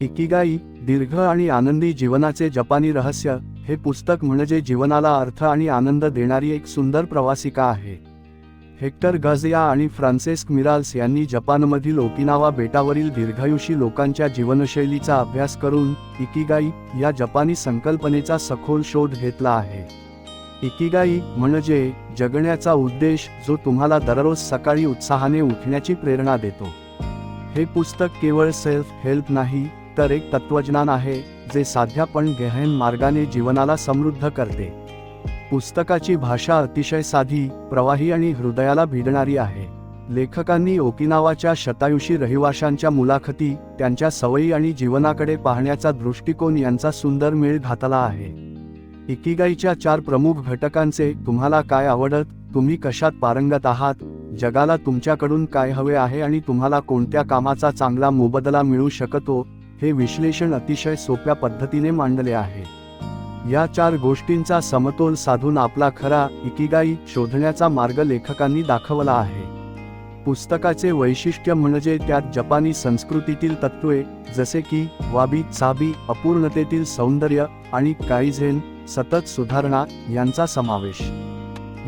Ikigai दीर्घ आणि आनंदी जीवनाचे जपानी रहस्य हे पुस्तक म्हणजे जीवनाला अर्थ आणि आनंद देणारी एक सुंदर प्रवासिका आहे. हेक्टर गझिया आणि फ्रान्सेस्क मिराल्स यांनी जपानमधील ओकिनावा बेटावरील दीर्घायुषी लोकांच्या जीवनशैलीचा अभ्यास करून इकिगाई या जपानी संकल्पनेचा सखोल शोध घेतला आहे. इकिगाई म्हणजे जगण्याचा उद्देश जो तुम्हाला दररोज सकाळी उत्साहाने उठण्याची प्रेरणा देतो. हे पुस्तक केवळ सेल्फ हेल्प नाही तर एक तत्वज्ञान आहे जे साध्या पण गहन मार्गाने जीवनाला समृद्ध करते. पुस्तकाची भाषा अतिशय साधी प्रवाही आणि हृदयाला भिडणारी आहे. लेखकांनी ओकिनावाच्या शतायुषी रहिवाशांच्या मुलाखती त्यांच्या सवयी आणि जीवनाकडे पाहण्याचा दृष्टिकोन यांचा सुंदर मेळ घातला आहे. इकिगाईच्या चार प्रमुख घटकांचे तुम्हाला काय आवडत तुम्ही कशात पारंगत आहात जगाला तुमच्याकडून काय हवे आहे आणि तुम्हाला कोणत्या कामाचा चांगला मोबदला मिळू शकतो हे विश्लेषण अतिशय सोप्या पद्धतीने मांडले आहे. या चार गोष्टींचा समतोल साधून आपला खरा इकिगाई शोधण्याचा मार्ग लेखकांनी दाखवला आहे. पुस्तकाचे वैशिष्ट्य म्हणजे त्यात जपानी संस्कृतीतील तत्त्वे जसे की वाबी चाबी अपूर्णतेतील सौंदर्य आणि काईझेन सतत सुधारणा यांचा समावेश.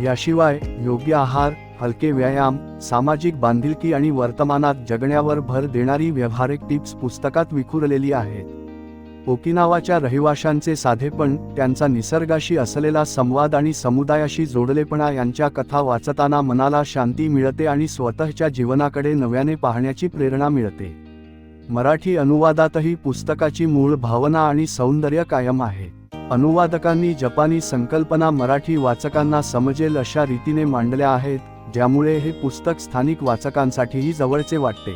याशिवाय योग्य आहार हलके व्यायाम सामाजिक बांधिलकी आणि वर्तमानात जगण्यावर भर देणारी व्यावहारिक टिप्स पुस्तकात विखुरलेली आहेत. ओकिनावाच्या रहिवाशांचे साधेपण त्यांचा निसर्गाशी असलेला संवाद आणि समुदायाशी जोडलेपणा यांच्या कथा वाचताना मनाला शांती मिळते आणि स्वतःच्या जीवनाकडे नव्याने पाहण्याची प्रेरणा मिळते. मराठी अनुवादातही पुस्तकाची मूळ भावना आणि सौंदर्य कायम आहे. अनुवादकांनी जपानी संकल्पना मराठी वाचकांना समजेल अशा रीतीने मांडल्या आहेत ज्यामुळे हे पुस्तक स्थानिक वाचकांसाठीही जवळचे वाटते.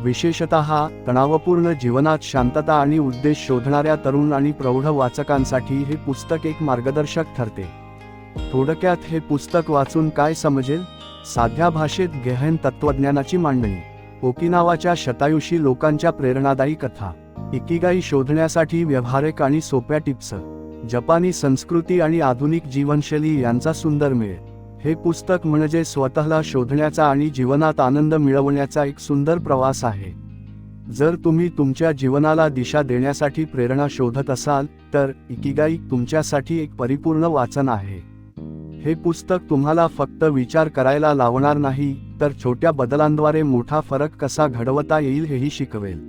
विशेषत तणावपूर्ण जीवनात शांतता आणि उद्देश शोधणाऱ्या तरुण आणि प्रौढ वाचकांसाठी हे पुस्तक एक मार्गदर्शक ठरते. थोडक्यात हे पुस्तक वाचून काय समजेल? साध्या भाषेत गहन तत्वज्ञानाची मांडणी. ओकिनावाच्या शतायुषी लोकांच्या प्रेरणादायी कथा. इकिगाई शोधण्यासाठी व्यावहारिक आणि सोप्या टिप्स. जपानी संस्कृती आणि आधुनिक जीवनशैली यांचा सुंदर मेळ. हे पुस्तक म्हणजे स्वतःला शोधण्याचा आणि जीवनात आनंद मिळवण्याचा एक सुंदर प्रवास आहे. जर तुम्ही तुमच्या जीवनाला दिशा देण्यासाठी प्रेरणा शोधत असाल तर इकिगाई तुमच्यासाठी एक परिपूर्ण वाचन आहे. हे पुस्तक तुम्हाला फक्त विचार करायला लावणार नाही तर छोट्या बदलांद्वारे मोठा फरक कसा घडवता येईल हेही शिकवेल.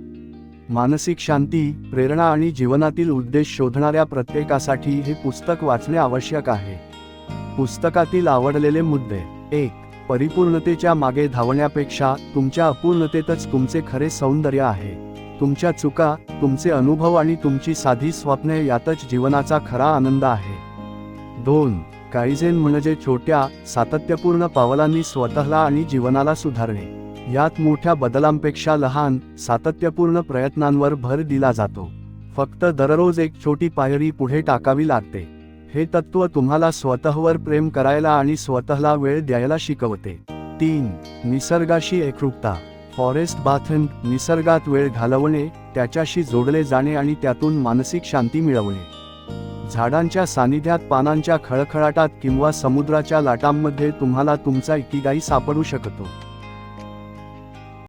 मानसिक शांती प्रेरणा आणि जीवनातील उद्देश शोधणाऱ्या प्रत्येकासाठी हे पुस्तक वाचणे आवश्यक आहे. पुस्तकातील आवडलेले मुद्दे. एक परिपूर्णतेच्या मागे धावण्यापेक्षा तुमच्या अपूर्णतेतच तुमचे खरे सौंदर्य आहे. तुमच्या चुका तुमचे अनुभव आणि तुमची साधी स्वप्ने यातच जीवनाचा खरा आनंद आहे. दोन काईझेन म्हणजे छोट्या सातत्यपूर्ण पावलांनी स्वतःला आणि जीवनाला सुधारणे. यात मोठ्या बदलांपेक्षा लहान सातत्यपूर्ण प्रयत्नांवर भर दिला जातो. फक्त दररोज एक छोटी पायरी पुढे टाकावी लागते. हे तत्व तुम्हाला स्वतःवर प्रेम करायला आणि स्वतःला वेळ द्यायला शिकवते. तीन निसर्गाशी एकरूपता. फॉरेस्ट बाथन निसर्गात वेळ घालवणे त्याच्याशी जोडले जाणे आणि त्यातून मानसिक शांती मिळवणे. झाडांच्या सानिध्यात पानांच्या खळखळाटात किंवा समुद्राच्या लाटांमध्ये तुम्हाला तुमचा इकिगाई सापडू शकतो.